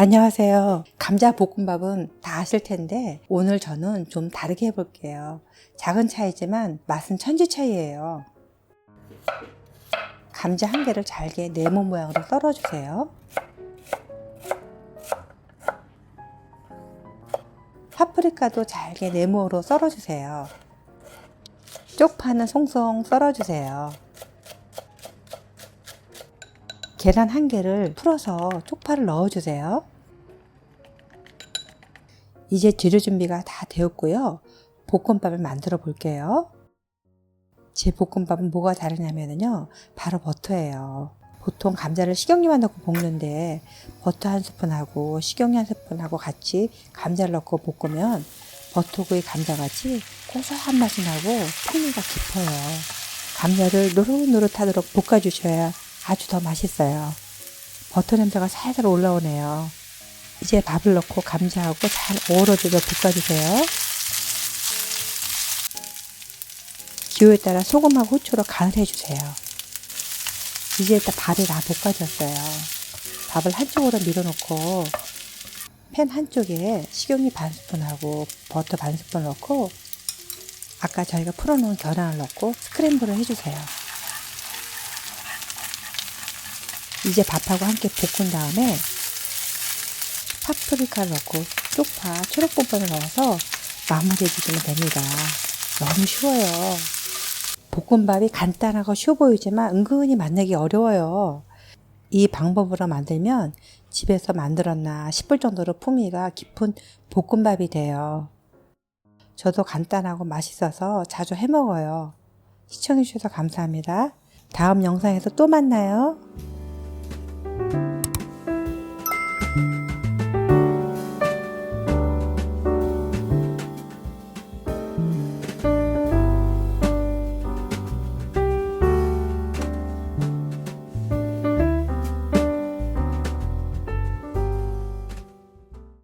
안녕하세요. 감자 볶음밥은 다 아실 텐데 오늘 저는 좀 다르게 해볼게요. 작은 차이지만 맛은 천지 차이예요. 감자 한 개를 잘게 네모 모양으로 썰어주세요. 파프리카도 잘게 네모로 썰어주세요. 쪽파는 송송 썰어주세요. 계란 한 개를 풀어서 쪽파를 넣어주세요. 이제 재료 준비가 다 되었고요. 볶음밥을 만들어 볼게요. 제 볶음밥은 뭐가 다르냐면요. 바로 버터예요. 보통 감자를 식용유만 넣고 볶는데 버터 한 스푼하고 식용유 한 스푼하고 같이 감자를 넣고 볶으면 버터구이 감자같이 고소한 맛이 나고 풍미가 깊어요. 감자를 노릇노릇하도록 볶아주셔야 아주 더 맛있어요. 버터 냄새가 살살 올라오네요. 이제 밥을 넣고 감자하고 잘 어우러져서 볶아주세요. 기호에 따라 소금하고 후추로 간을 해주세요. 이제 일단 밥이 다 볶아졌어요. 밥을 한쪽으로 밀어놓고 팬 한쪽에 식용유 반 스푼하고 버터 반 스푼 넣고 아까 저희가 풀어놓은 계란을 넣고 스크램블을 해주세요. 이제 밥하고 함께 볶은 다음에 파프리카를 넣고 쪽파, 초록본본을 넣어서 마무리해 주시면 됩니다. 너무 쉬워요. 볶음밥이 간단하고 쉬워 보이지만 은근히 만들기 어려워요. 이 방법으로 만들면 집에서 만들었나 싶을 정도로 풍미가 깊은 볶음밥이 돼요. 저도 간단하고 맛있어서 자주 해 먹어요. 시청해주셔서 감사합니다. 다음 영상에서 또 만나요.